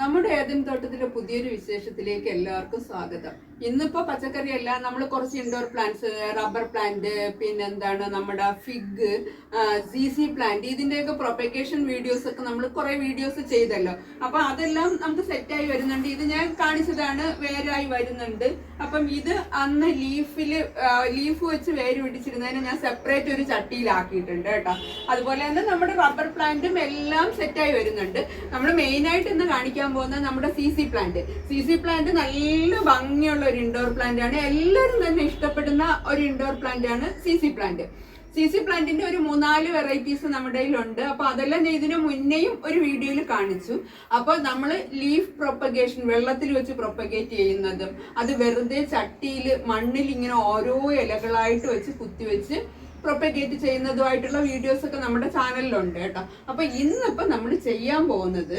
നമ്മുടെ ഏതൻ തോട്ടത്തിലെ പുതിയൊരു വിശേഷത്തിലേക്ക് എല്ലാവർക്കും സ്വാഗതം. ഇന്നിപ്പോ പച്ചക്കറി അല്ല നമ്മൾ കുറച്ച് ഇൻഡോർ പ്ലാന്റ്സ് റബ്ബർ പ്ലാന്റ് പിന്നെന്താണ് നമ്മുടെ ഫിഗ് സി സി പ്ലാന്റ് ഇതിന്റെയൊക്കെ പ്രൊപ്പഗേഷൻ വീഡിയോസ് ഒക്കെ നമ്മൾ കുറെ വീഡിയോസ് ചെയ്തല്ലോ. അപ്പൊ അതെല്ലാം നമുക്ക് സെറ്റായി വരുന്നുണ്ട്. ഇത് ഞാൻ കാണിച്ചതാണ് വേരായി വരുന്നുണ്ട്. അപ്പം ഇത് അന്ന് ലീഫിൽ ലീഫ് വെച്ച് വേര് പിടിച്ചിരുന്നതിന് ഞാൻ സെപ്പറേറ്റ് ഒരു ചട്ടിയിലാക്കിയിട്ടുണ്ട് കേട്ടോ. അതുപോലെ തന്നെ നമ്മുടെ റബ്ബർ പ്ലാന്റും എല്ലാം സെറ്റായി വരുന്നുണ്ട്. നമ്മൾ മെയിനായിട്ട് ഇന്ന് കാണിക്കാൻ പോകുന്നത് നമ്മുടെ Z Z plant Z Z plant നല്ല ഭംഗിയുള്ള ഒരു ഇൻഡോർ പ്ലാന്റ് ആണ്. എല്ലാവരും തന്നെ ഇഷ്ടപ്പെടുന്ന ഒരു ഇൻഡോർ പ്ലാന്റ് ആണ് Z Z plant Z Z പ്ലാന്റിന്റെ ഒരു മൂന്നാൽ വെറൈറ്റീസ് നമ്മുടെ കയ്യിലുണ്ട്. അപ്പൊ അതെല്ലാം ഞാൻ ഇതിനു മുന്നേയും ഒരു വീഡിയോയിൽ കാണിച്ചു. അപ്പോൾ നമ്മൾ ലീഫ് പ്രൊപ്പഗേഷൻ വെള്ളത്തിൽ വെച്ച് പ്രൊപ്പഗേറ്റ് ചെയ്യുന്നതും അത് വെറുതെ ചട്ടിയിൽ മണ്ണിൽ ഇങ്ങനെ ഓരോ ഇലകളായിട്ട് വെച്ച് കുത്തിവെച്ച് പ്രൊപ്പഗേറ്റ് ചെയ്യുന്നതുമായിട്ടുള്ള വീഡിയോസ് ഒക്കെ നമ്മുടെ ചാനലിലുണ്ട് കേട്ടോ. അപ്പൊ ഇന്നിപ്പോ നമ്മൾ ചെയ്യാൻ പോകുന്നത്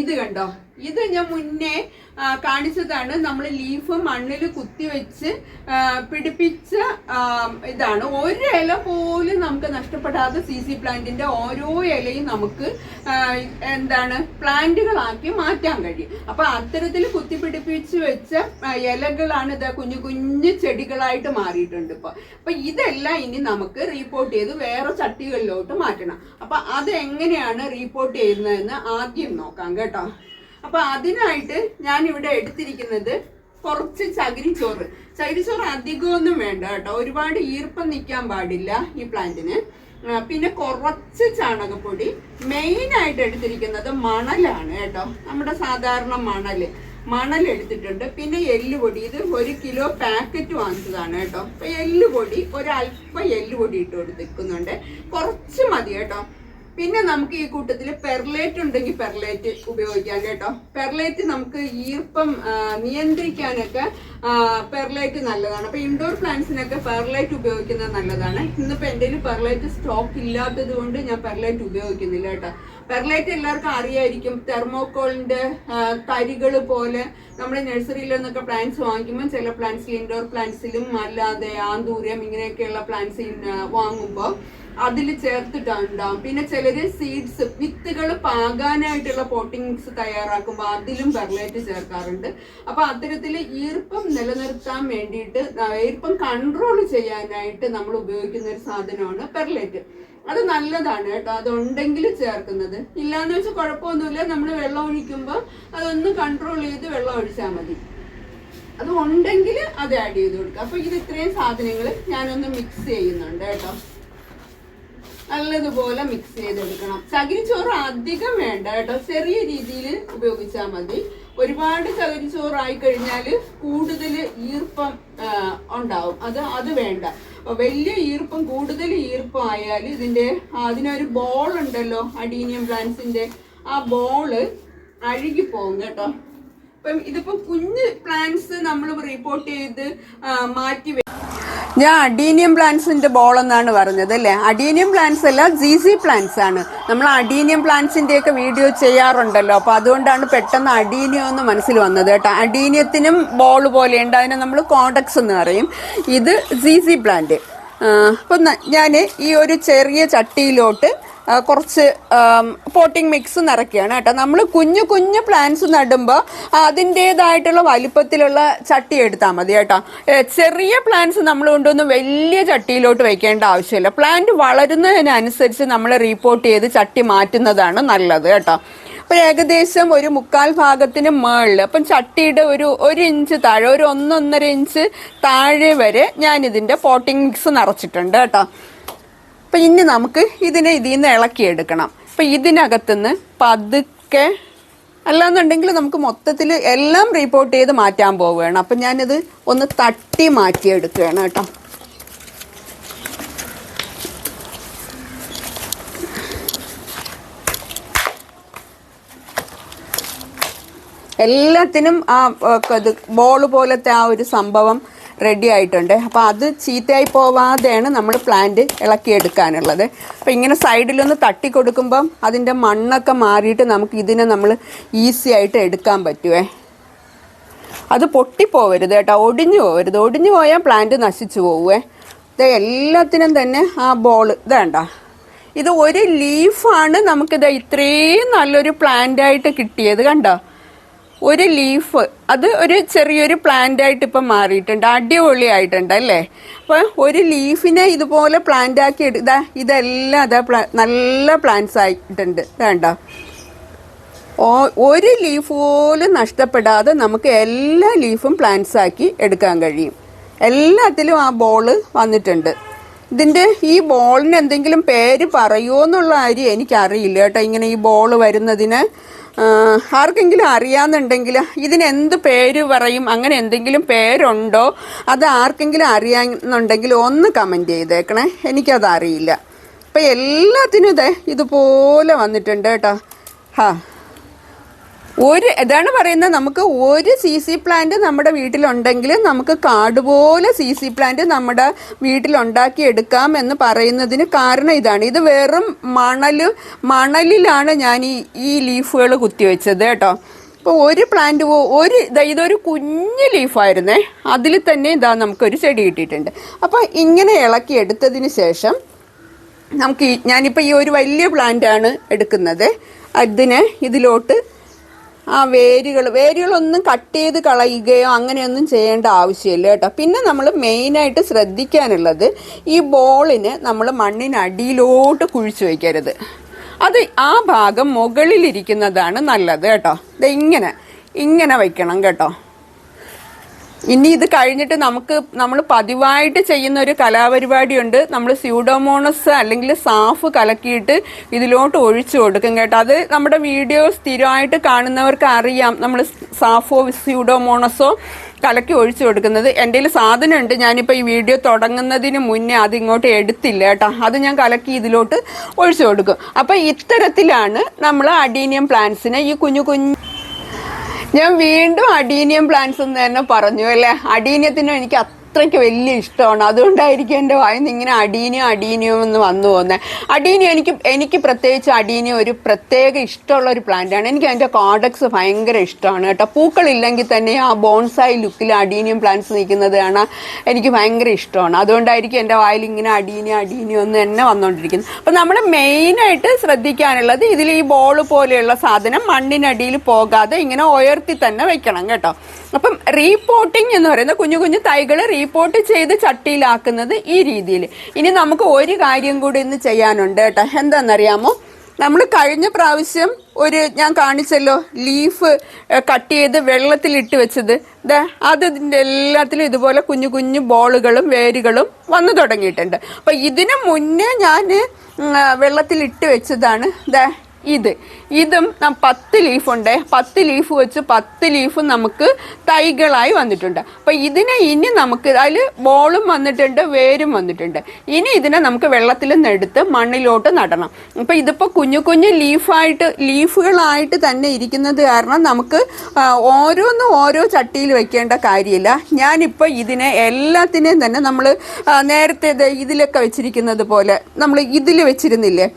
ഇത് കണ്ടോ? ഇത് ഞാൻ മുന്നേ കാണിച്ചതാണ്. നമ്മൾ ലീഫ് മണ്ണിൽ കുത്തി വെച്ച് പിടിപ്പിച്ച ഇതാണ്. ഒരു ഇല പോലും നമുക്ക് നഷ്ടപ്പെടാതെ സി സി പ്ലാന്റിന്റെ ഓരോ ഇലയും നമുക്ക് എന്താണ് പ്ലാന്റുകളാക്കി മാറ്റാൻ കഴിയും. അപ്പൊ അത്തരത്തിൽ കുത്തിപ്പിടിപ്പിച്ച് വെച്ച ഇലകളാണ് ഇത് കുഞ്ഞു കുഞ്ഞു ചെടികളായിട്ട് മാറിയിട്ടുണ്ട് ഇപ്പൊ. അപ്പൊ ഇതെല്ലാം ഇനി നമുക്ക് റീപ്പോർട്ട് ചെയ്ത് വേറെ ചട്ടികളിലോട്ട് മാറ്റണം. അപ്പൊ അത് എങ്ങനെയാണ് റീപ്പോർട്ട് ചെയ്യുന്നതെന്ന് ആദ്യം നോക്കാം. കേട്ടോ. അപ്പൊ അതിനായിട്ട് ഞാൻ ഇവിടെ എടുത്തിരിക്കുന്നത് കുറച്ച് ചകിരിച്ചോറ്. ചകിരിച്ചോറ് അധികമൊന്നും വേണ്ട കേട്ടോ. ഒരുപാട് ഈർപ്പം നിൽക്കാൻ പാടില്ല ഈ പ്ലാന്റിന്. പിന്നെ കുറച്ച് ചാണകപ്പൊടി. മെയിൻ ആയിട്ട് എടുത്തിരിക്കുന്നത് മണലാണ് കേട്ടോ. നമ്മുടെ സാധാരണ മണൽ. മണൽ എടുത്തിട്ടുണ്ട്. പിന്നെ എല്ലുപൊടി. ഇത് ഒരു കിലോ പാക്കറ്റ് വാങ്ങിച്ചതാണ് കേട്ടോ. അപ്പൊ എല്ലുപൊടി ഒരല്പം എല്ലുപൊടി ഇട്ട് കൊടുത്തിരിക്കുന്നുണ്ട് കുറച്ച് മതി കേട്ടോ. പിന്നെ നമുക്ക് ഈ കൂട്ടത്തിൽ പെർലേറ്റ് ഉണ്ടെങ്കിൽ പെർലേറ്റ് ഉപയോഗിക്കാം കേട്ടോ. പെർലേറ്റ് നമുക്ക് ഈർപ്പം നിയന്ത്രിക്കാനൊക്കെ പെർലേറ്റ് നല്ലതാണ്. അപ്പൊ ഇൻഡോർ പ്ലാന്റ്സിനൊക്കെ പെർലൈറ്റ് ഉപയോഗിക്കുന്നത് നല്ലതാണ്. ഇന്നിപ്പോ എന്റെ പെർലൈറ്റ് സ്റ്റോക്ക് ഇല്ലാത്തത് കൊണ്ട് ഞാൻ പെർലൈറ്റ് ഉപയോഗിക്കുന്നില്ല കേട്ടോ. പെർലേറ്റ് എല്ലാവർക്കും അറിയായിരിക്കും. തെർമോക്കോളിന്റെ തരികൾ പോലെ നമ്മൾ നഴ്സറിയിൽ നിന്നൊക്കെ പ്ലാന്റ്സ് വാങ്ങിക്കുമ്പോൾ ചില പ്ലാന്റ്സ് ഇൻഡോർ പ്ലാന്റ്സിലും അല്ലാതെ ആന്തൂര്യം ഇങ്ങനെയൊക്കെയുള്ള പ്ലാന്റ്സ് വാങ്ങുമ്പോൾ അതിൽ ചേർത്തിട്ടുണ്ടാവും പിന്നെ ചിലര് സീഡ്സ് വിത്തുകൾ പാകാനായിട്ടുള്ള പോട്ടിങ്സ് തയ്യാറാക്കുമ്പോൾ അതിലും പെർലൈറ്റ് ചേർക്കാറുണ്ട്. അപ്പൊ അത്തരത്തിൽ ഈർപ്പം നിലനിർത്താൻ വേണ്ടിയിട്ട് ഈർപ്പം കൺട്രോൾ ചെയ്യാനായിട്ട് നമ്മൾ ഉപയോഗിക്കുന്ന ഒരു സാധനമാണ് പെർലേറ്റ് അത് നല്ലതാണ് കേട്ടോ. അതുണ്ടെങ്കിൽ ചേർക്കുന്നത്. ഇല്ലാന്ന് വെച്ചാൽ കുഴപ്പമൊന്നുമില്ല. നമ്മൾ വെള്ളം ഒഴിക്കുമ്പോൾ അതൊന്ന് കൺട്രോൾ ചെയ്ത് വെള്ളം ഒഴിച്ചാൽ മതി. അത് ഉണ്ടെങ്കിൽ അത് ആഡ് ചെയ്ത് കൊടുക്കുക. അപ്പൊ ഇത് ഇത്രയും സാധനങ്ങൾ ഞാനൊന്ന് മിക്സ് ചെയ്യുന്നുണ്ട് കേട്ടോ. നല്ലതുപോലെ മിക്സ് ചെയ്തെടുക്കണം. ചകിരിച്ചോറ് അധികം വേണ്ട കേട്ടോ. ചെറിയ രീതിയിൽ ഉപയോഗിച്ചാൽ മതി. ഒരുപാട് ചകിരിച്ചോറായി കഴിഞ്ഞാൽ കൂടുതൽ ഈർപ്പം ഉണ്ടാവും. അത് അത് വേണ്ട. വലിയ ഈർപ്പം കൂടുതൽ ഈർപ്പം ആയാൽ ഇതിന്റെ അതിനൊരു ബോൾ ഉണ്ടല്ലോ അഡീനിയം പ്ലാന്റ്സിന്റെ ആ ബോൾ അഴുകി പോകും കേട്ടോ. ഇപ്പം ഇതിപ്പോ കുഞ്ഞ് പ്ലാന്റ്സ് നമ്മൾ റിപ്പോർട്ട് ചെയ്ത് മാറ്റി ഞാൻ അഡീനിയം പ്ലാന്റ്സിന്റെ ബോൾ എന്നാണ് പറഞ്ഞത് അല്ലേ? അഡീനിയം പ്ലാന്റ്സ് അല്ല ജി സി പ്ലാന്റ്സ് ആണ്. നമ്മൾ അഡീനിയം പ്ലാന്റ്സിന്റെ ഒക്കെ വീഡിയോ ചെയ്യാറുണ്ടല്ലോ. അപ്പൊ അതുകൊണ്ടാണ് പെട്ടെന്ന് അഡീനിയം എന്ന് മനസ്സിൽ വന്നത് കേട്ടോ. അഡീനിയത്തിനും ബോൾ പോലെയുണ്ട്. അതിനെ നമ്മൾ കോണ്ടക്സ് എന്ന് പറയും. ഇത് ജി സി പ്ലാന്റ് അപ്പൊ ഞാൻ ഈ ഒരു ചെറിയ ചട്ടിയിലോട്ട് കുറച്ച് പോട്ടിംഗ് മിക്സ് നിറയ്ക്കുകയാണ് കേട്ടോ. നമ്മൾ കുഞ്ഞു കുഞ്ഞു പ്ലാന്റ്സ് നടുമ്പോൾ അതിന്റെതായിട്ടുള്ള വലിപ്പത്തിലുള്ള ചട്ടി എടുത്താൽ മതി കേട്ടോ. ചെറിയ പ്ലാന്റ്സ് നമ്മൾ കൊണ്ടുവന്ന് വലിയ ചട്ടിയിലോട്ട് വെക്കേണ്ട ആവശ്യമില്ല. പ്ലാന്റ് വളരുന്നതിനനുസരിച്ച് നമ്മൾ റീപ്പോർട്ട് ചെയ്ത് ചട്ടി മാറ്റുന്നതാണ് നല്ലത് കേട്ടോ. അപ്പോൾ ഏകദേശം ഒരു മുക്കാൽ ഭാഗത്തിന് മുകളിൽ അപ്പം ചട്ടിയുടെ ഒരു ഒരു ഇഞ്ച് താഴെ ഒരു ഒന്നൊന്നര ഇഞ്ച് താഴെ വരെ ഞാൻ ഇതിന്റെ പോട്ടിംഗ് മിക്സ് നിറച്ചിട്ടുണ്ട് കേട്ടോ. അപ്പം ഇനി നമുക്ക് ഇതിനെ ഇതിൽ നിന്ന് ഇളക്കിയെടുക്കണം. അപ്പം ഇതിനകത്തുനിന്ന് പതുക്കെ അല്ലാന്നുണ്ടെങ്കിൽ നമുക്ക് മൊത്തത്തിൽ എല്ലാം റിപ്പോർട്ട് ചെയ്ത് മാറ്റാൻ പോവുകയാണ്. അപ്പം ഞാനിത് ഒന്ന് തട്ടി മാറ്റിയെടുക്കുകയാണ് കേട്ടോ. എല്ലാത്തിനും ആ ബോൾ പോലത്തെ ആ ഒരു സംഭവം റെഡി ആയിട്ടുണ്ട്. അപ്പോൾ അത് ചീത്തയായി പോവാതെയാണ് നമ്മൾ പ്ലാന്റ് ഇളക്കിയെടുക്കാനുള്ളത്. അപ്പോൾ ഇങ്ങനെ സൈഡിലൊന്ന് തട്ടി കൊടുക്കുമ്പം അതിന്റെ മണ്ണൊക്കെ മാറിയിട്ട് നമുക്ക് ഇതിനെ നമ്മൾ ഈസി ആയിട്ട് എടുക്കാൻ പറ്റുവേ. അത് പൊട്ടിപ്പോവരുത് കേട്ടോ. ഒടിഞ്ഞു പോവരുത്. ഒടിഞ്ഞു പോയാൽ പ്ലാന്റ് നശിച്ചു പോവുവേ ഇത് എല്ലാത്തിനും തന്നെ ആ ബോൾ ഇത് വേണ്ട ഇത് ഒരു ലീഫാണ് നമുക്കിത് ഇത്രയും നല്ലൊരു പ്ലാന്റ് ആയിട്ട് കിട്ടിയത് കണ്ടോ? ഒരു ലീഫ് അത് ഒരു ചെറിയൊരു പ്ലാന്റ് ആയിട്ട് ഇപ്പം മാറിയിട്ടുണ്ട്. അടിപൊളിയായിട്ടുണ്ട് അല്ലേ? അപ്പോൾ ഒരു ലീഫിനെ ഇതുപോലെ പ്ലാന്റ് ആക്കി എടുത്താ ഇതെല്ലാം അതാ നല്ല പ്ലാന്റ്സ് ആയിട്ടുണ്ട്. വേണ്ട ഒരു ലീഫ് പോലും നഷ്ടപ്പെടാതെ നമുക്ക് എല്ലാ ലീഫും പ്ലാന്റ്സ് ആക്കി എടുക്കാൻ കഴിയും. എല്ലാത്തിലും ആ ബോൾ വന്നിട്ടുണ്ട്. ഇതിന്റെ ഈ ബോളിന് എന്തെങ്കിലും പേര് പറയുമോ എന്നുള്ള കാര്യം എനിക്കറിയില്ല കേട്ടോ. ഇങ്ങനെ ഈ ബോൾ വരുന്നതിന് ആർക്കെങ്കിലും അറിയാന്നുണ്ടെങ്കിൽ ഇതിനെന്ത് പേര് പറയും? അങ്ങനെ എന്തെങ്കിലും പേരുണ്ടോ? അത് ആർക്കെങ്കിലും അറിയാന്നുണ്ടെങ്കിൽ ഒന്ന് കമന്റ് ചെയ്തേക്കണേ. എനിക്കത് അറിയില്ല എല്ലാത്തിനും ഇതേ ഇതുപോലെ വന്നിട്ടുണ്ട് കേട്ടോ. ഹാ. ഒരു ഇതാണ് പറയുന്നത് നമുക്ക് ഒരു സി സി പ്ലാന്റ് നമ്മുടെ വീട്ടിലുണ്ടെങ്കിൽ നമുക്ക് കാട് പോലെ സി സി പ്ലാന്റ് നമ്മുടെ വീട്ടിലുണ്ടാക്കി എടുക്കാം എന്ന് പറയുന്നതിന് കാരണം ഇതാണ്. ഇത് വെറും മണൽ മണലിലാണ് ഞാൻ ഈ ഈ ലീഫുകൾ കുത്തിവെച്ചത് കേട്ടോ. ഇപ്പോൾ ഒരു പ്ലാന്റ് ഒരു ഇതൊരു കുഞ്ഞു ലീഫായിരുന്നേ അതിൽ തന്നെ ഇതാ നമുക്കൊരു ചെടി കിട്ടിയിട്ടുണ്ട്. അപ്പോൾ ഇങ്ങനെ ഇളക്കി എടുത്തതിന് ശേഷം നമുക്ക് ഞാനിപ്പോൾ ഈ ഒരു വലിയ പ്ലാന്റ് ആണ് എടുക്കുന്നത്. അതിനെ ഇതിലോട്ട് ആ വേരുകൾ വേരുകളൊന്നും കട്ട് ചെയ്ത് കളയുകയോ അങ്ങനെയൊന്നും ചെയ്യേണ്ട ആവശ്യമില്ല കേട്ടോ. പിന്നെ നമ്മൾ മെയിനായിട്ട് ശ്രദ്ധിക്കാനുള്ളത് ഈ ബോളിന് നമ്മൾ മണ്ണിനടിയിലോട്ട് കുഴിച്ചു വയ്ക്കരുത് അത് ആ ഭാഗം മുകളിലിരിക്കുന്നതാണ് നല്ലത് കേട്ടോ. ദേ ഇങ്ങനെ ഇങ്ങനെ വയ്ക്കണം കേട്ടോ. ഇനി ഇത് കഴിഞ്ഞിട്ട് നമുക്ക് നമ്മൾ പതിവായിട്ട് ചെയ്യുന്ന ഒരു കലാപരിപാടിയുണ്ട്. നമ്മൾ സ്യൂഡോമോണസ് അല്ലെങ്കിൽ സാഫ് കലക്കിയിട്ട് ഇതിലോട്ട് ഒഴിച്ചു കൊടുക്കും കേട്ടോ. അത് നമ്മുടെ വീഡിയോ സ്ഥിരമായിട്ട് കാണുന്നവർക്ക് അറിയാം. നമ്മൾ സാഫോ സ്യൂഡോമോണസോ കലക്കി ഒഴിച്ചു കൊടുക്കുന്നത്. എന്റെ കയ്യിൽ സാധനമുണ്ട്. ഞാനിപ്പോൾ ഈ വീഡിയോ തുടങ്ങുന്നതിന് മുന്നേ അത് ഇങ്ങോട്ട് എടുത്തില്ല കേട്ടോ. അത് ഞാൻ കലക്കി ഇതിലോട്ട് ഒഴിച്ചു കൊടുക്കും. അപ്പോൾ ഇത്തരത്തിലാണ് നമ്മൾ അഡീനിയം പ്ലാന്റ്സിനെ ഈ കുഞ്ഞു കുഞ്ഞു ഞാൻ വീണ്ടും അഡീനിയം പ്ലാന്റ്സ് എന്ന് തന്നെ പറഞ്ഞു അല്ലേ? അഡീനിയത്തിന് എനിക്ക് അത്രയ്ക്ക് വലിയ ഇഷ്ടമാണ്. അതുകൊണ്ടായിരിക്കും എന്റെ വായന്ന് ഇങ്ങനെ അടീനിയോ അടീനിയോ എന്ന് വന്നു പോകുന്നത് അടീനിയോ എനിക്ക് എനിക്ക് പ്രത്യേകിച്ച് അടീനിയോ ഒരു പ്രത്യേക ഇഷ്ടമുള്ള ഒരു പ്ലാന്റ് ആണ്. എനിക്ക് അതിന്റെ കോഡക്സ് ഭയങ്കര ഇഷ്ടമാണ് കേട്ടോ. പൂക്കളില്ലെങ്കിൽ തന്നെ ആ ബോൺസായി ലുക്കിൽ അടീനിയം പ്ലാന്റ്സ് നിൽക്കുന്നത് കാണാൻ എനിക്ക് ഭയങ്കര ഇഷ്ടമാണ്. അതുകൊണ്ടായിരിക്കും എന്റെ വായിൽ ഇങ്ങനെ അടീനിയോ അടീനിയോ എന്ന് തന്നെ വന്നുകൊണ്ടിരിക്കുന്നത് അപ്പം നമ്മൾ മെയിനായിട്ട് ശ്രദ്ധിക്കാനുള്ളത് ഇതിൽ ഈ ബോൾ പോലെയുള്ള സാധനം മണ്ണിനടിയിൽ പോകാതെ ഇങ്ങനെ ഉയർത്തി തന്നെ വെക്കണം കേട്ടോ. അപ്പം റീപോട്ടിംഗ് എന്ന് പറയുന്ന കുഞ്ഞു കുഞ്ഞു തൈകൾ റീപോർട്ട് ചെയ്ത് ചട്ടിയിലാക്കുന്നത് ഈ രീതിയിൽ ഇനി നമുക്ക് ഒരു കാര്യം കൂടി ഇന്ന് ചെയ്യാനുണ്ട് കേട്ടോ. എന്താണെന്നറിയാമോ? നമ്മൾ കഴിഞ്ഞ പ്രാവശ്യം ഒരു ഞാൻ കാണിച്ചല്ലോ ലീഫ് കട്ട് ചെയ്ത് വെള്ളത്തിലിട്ട് വെച്ചത്. ദേ അത് ഇതിന്റെ എല്ലാത്തിലും ഇതുപോലെ കുഞ്ഞു കുഞ്ഞു ബോളുകളും വേരുകളും വന്നു തുടങ്ങിയിട്ടുണ്ട്. അപ്പം ഇതിനു മുന്നേ ഞാൻ വെള്ളത്തിലിട്ട് വെച്ചതാണ്. ദാ ഇത്. ഇതും പത്ത് ലീഫുണ്ട് പത്ത് ലീഫ് വെച്ച് പത്ത് ലീഫ് നമുക്ക് തൈകളായി വന്നിട്ടുണ്ട്. അപ്പം ഇതിനെ ഇനി നമുക്ക് അതിൽ ബോളും വന്നിട്ടുണ്ട് വേരും വന്നിട്ടുണ്ട്. ഇനി ഇതിനെ നമുക്ക് വെള്ളത്തിൽ നിന്നെടുത്ത് മണ്ണിലോട്ട് നടണം. അപ്പം ഇതിപ്പോൾ കുഞ്ഞു കുഞ്ഞു ലീഫായിട്ട് ലീഫുകളായിട്ട് തന്നെ ഇരിക്കുന്നത് കാരണം നമുക്ക് ഓരോന്നും ഓരോ ചട്ടിയിൽ വെക്കേണ്ട കാര്യമില്ല. ഞാനിപ്പോൾ ഇതിനെ എല്ലാത്തിനെയും തന്നെ നമ്മൾ നേരത്തെ ഇതിലൊക്കെ വെച്ചിരിക്കുന്നത് പോലെ നമ്മൾ ഇതിൽ വെച്ചിരുന്നില്ലേ?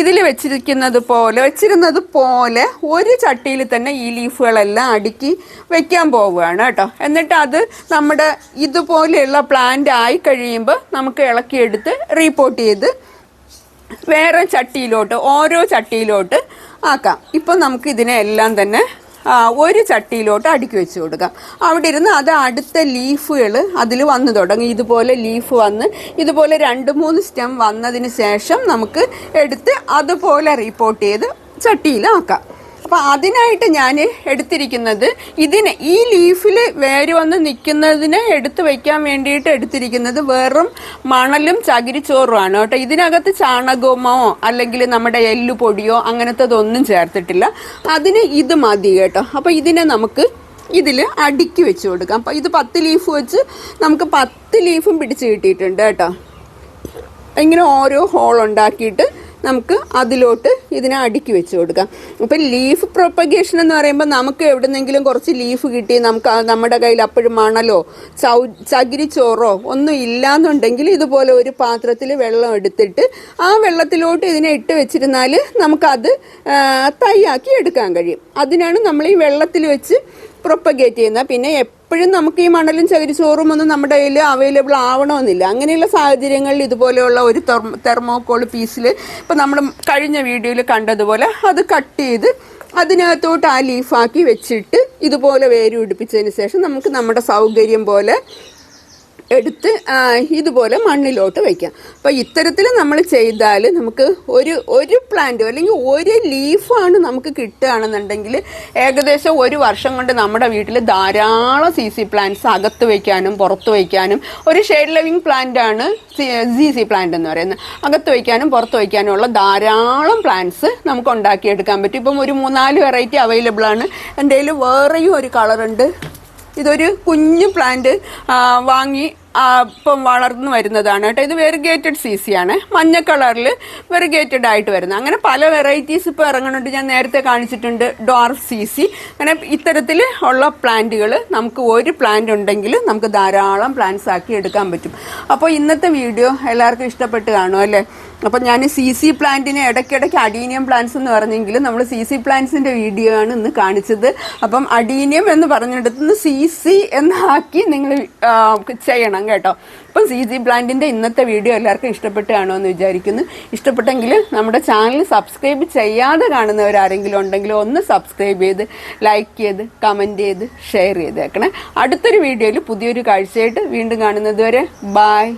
ഇതിൽ വെച്ചിരിക്കുന്നത് പോലെ വെച്ചിരുന്നത് പോലെ ഒരു ചട്ടിയിൽ തന്നെ ഈ ലീഫുകളെല്ലാം അടുക്കി വെക്കാൻ പോവുകയാണ് കേട്ടോ. എന്നിട്ട് അത് നമ്മുടെ ഇതുപോലെയുള്ള പ്ലാന്റ് ആയി കഴിയുമ്പോൾ നമുക്ക് ഇളക്കിയെടുത്ത് റീപ്പോർട്ട് ചെയ്ത് വേറെ ചട്ടിയിലോട്ട് ഓരോ ചട്ടിയിലോട്ട് ആക്കാം. ഇപ്പം നമുക്ക് ഇതിനെ എല്ലാം തന്നെ ഒരു ചട്ടിയിലോട്ട് അടുക്കി വെച്ച് കൊടുക്കാം. അവിടെ ഇരുന്ന് അത് അടുത്ത ലീഫുകൾ അതിൽ വന്നു തുടങ്ങി. ഇതുപോലെ ലീഫ് വന്ന് ഇതുപോലെ രണ്ട് മൂന്ന് സ്റ്റെം വന്നതിന് ശേഷം നമുക്ക് എടുത്ത് അതുപോലെ റിപ്പോർട്ട് ചെയ്ത് ചട്ടിയിലാക്കാം. അപ്പം അതിനായിട്ട് ഞാൻ എടുത്തിരിക്കുന്നത് ഇതിന് ഈ ലീഫിൽ വേര് വന്ന് നിൽക്കുന്നതിനെ എടുത്തു വയ്ക്കാൻ വേണ്ടിയിട്ട് എടുത്തിരിക്കുന്നത് വെറും മണലും ചകിരിച്ചോറുമാണ് കേട്ടോ. ഇതിനകത്ത് ചാണകമോ അല്ലെങ്കിൽ നമ്മുടെ എല്ല് പൊടിയോ അങ്ങനത്തെ അങ്ങനത്തതൊന്നും ചേർത്തിട്ടില്ല. അതിന് ഇത് മതി കേട്ടോ. അപ്പോൾ ഇതിനെ നമുക്ക് ഇതിൽ അടുക്കി വെച്ച് കൊടുക്കാം. അപ്പോൾ ഇത് പത്ത് ലീഫ് വെച്ച് നമുക്ക് പത്ത് ലീഫും പിടിച്ച് കിട്ടിയിട്ടുണ്ട് കേട്ടോ. ഇങ്ങനെ ഓരോ ഹോൾ ഉണ്ടാക്കിയിട്ട് നമുക്ക് അതിലോട്ട് ഇതിനെ അടുക്കി വെച്ച് കൊടുക്കാം. അപ്പം ലീഫ് പ്രൊപ്പഗേഷൻ എന്ന് പറയുമ്പോൾ നമുക്ക് എവിടെന്നെങ്കിലും കുറച്ച് ലീഫ് കിട്ടി നമുക്ക് നമ്മുടെ കയ്യിൽ അപ്പോഴും മണലോ ചൗ ചകിരിച്ചോറോ ഒന്നും ഇല്ലാന്നുണ്ടെങ്കിൽ ഇതുപോലെ ഒരു പാത്രത്തിൽ വെള്ളം എടുത്തിട്ട് ആ വെള്ളത്തിലോട്ട് ഇതിനെ ഇട്ട് വെച്ചിരുന്നാൽ നമുക്കത് തയ്യാക്കി എടുക്കാൻ കഴിയും. അതിനാണ് നമ്മൾ ഈ വെള്ളത്തിൽ വെച്ച് പ്രൊപ്പഗേറ്റ് ചെയ്യുന്നത്. പിന്നെ എപ്പോഴും നമുക്ക് ഈ മണലും ചകിരിച്ചോറും ഒന്നും നമ്മുടെ കയ്യിൽ അവൈലബിൾ ആവണമെന്നില്ല. അങ്ങനെയുള്ള സാഹചര്യങ്ങളിൽ ഇതുപോലെയുള്ള ഒരു തെർമോക്കോൾ പീസിൽ ഇപ്പം നമ്മൾ കഴിഞ്ഞ വീഡിയോയിൽ കണ്ടതുപോലെ അത് കട്ട് ചെയ്ത് അതിനകത്തോട്ട് ആ ലീഫാക്കി വെച്ചിട്ട് ഇതുപോലെ വേര് പിടിപ്പിച്ചതിന് ശേഷം നമുക്ക് നമ്മുടെ സൗകര്യം പോലെ എടുത്ത് ഇതുപോലെ മണ്ണിലോട്ട് വയ്ക്കാം അപ്പോൾ ഇത്തരത്തിൽ നമ്മൾ ചെയ്താൽ നമുക്ക് ഒരു ഒരു പ്ലാന്റ് അല്ലെങ്കിൽ ഒരു ലീഫാണ് നമുക്ക് കിട്ടുകയാണെന്നുണ്ടെങ്കിൽ ഏകദേശം ഒരു വർഷം കൊണ്ട് നമ്മുടെ വീട്ടിൽ ധാരാളം സി സി പ്ലാന്റ്സ് അകത്ത് വയ്ക്കാനും പുറത്ത് വയ്ക്കാനും ഒരു ഷെയ്ഡ് ലിവിങ് പ്ലാന്റ് ആണ് സി സി പ്ലാന്റ് എന്ന് പറയുന്നത്. അകത്ത് വയ്ക്കാനും പുറത്ത് വയ്ക്കാനും ഉള്ള ധാരാളം പ്ലാന്റ്സ് നമുക്ക് ഉണ്ടാക്കിയെടുക്കാൻ പറ്റും. ഇപ്പം ഒരു മൂന്നാൽ വെറൈറ്റി അവൈലബിൾ ആണ്. എന്റെ വേറെയും ഒരു കളറുണ്ട് ഇതൊരു കുഞ്ഞു പ്ലാന്റ് വാങ്ങി ഇപ്പം വളർന്ന് വരുന്നതാണ് കേട്ടോ. ഇത് വെറുഗേറ്റഡ് സി സി ആണ്. മഞ്ഞ കളറിൽ വെറുഗേറ്റഡ് ആയിട്ട് വരുന്നത്. അങ്ങനെ പല വെറൈറ്റീസ് ഇപ്പോൾ ഇറങ്ങുന്നുണ്ട്. ഞാൻ നേരത്തെ കാണിച്ചിട്ടുണ്ട് ഡോർഫ് സി സി അങ്ങനെ ഇത്തരത്തിൽ ഉള്ള പ്ലാന്റുകൾ നമുക്ക് ഒരു പ്ലാന്റ് ഉണ്ടെങ്കിൽ നമുക്ക് ധാരാളം പ്ലാന്റ്സ് ആക്കി എടുക്കാൻ പറ്റും. അപ്പോൾ ഇന്നത്തെ വീഡിയോ എല്ലാവർക്കും ഇഷ്ടപ്പെട്ട് കാണും അല്ലേ? അപ്പം ഞാൻ സി സി പ്ലാന്റിനെ ഇടയ്ക്കിടയ്ക്ക് അഡീനിയം പ്ലാന്റ്സ് എന്ന് പറഞ്ഞെങ്കിൽ നമ്മൾ സി സി പ്ലാന്റ്സിന്റെ വീഡിയോ ആണ് ഇന്ന് കാണിച്ചത്. അപ്പം അഡീനിയം എന്ന് പറഞ്ഞിടത്തുനിന്ന് സി സി എന്നാക്കി നിങ്ങൾ ചെയ്യണം. കേട്ടോ. അപ്പം സി ജി പ്ലാന്റിന്റെ ഇന്നത്തെ വീഡിയോ എല്ലാവർക്കും ഇഷ്ടപ്പെട്ട് കാണുമെന്ന് വിചാരിക്കുന്നു. ഇഷ്ടപ്പെട്ടെങ്കിൽ നമ്മുടെ ചാനൽ സബ്സ്ക്രൈബ് ചെയ്യാതെ കാണുന്നവരാരെങ്കിലും ഉണ്ടെങ്കിൽ ഒന്ന് സബ്സ്ക്രൈബ് ചെയ്ത് ലൈക്ക് ചെയ്ത് കമന്റ് ചെയ്ത് ഷെയർ ചെയ്തേക്കണേ അടുത്തൊരു വീഡിയോയിൽ പുതിയൊരു കാഴ്ചയായിട്ട് വീണ്ടും കാണുന്നത് വരെ. ബായ്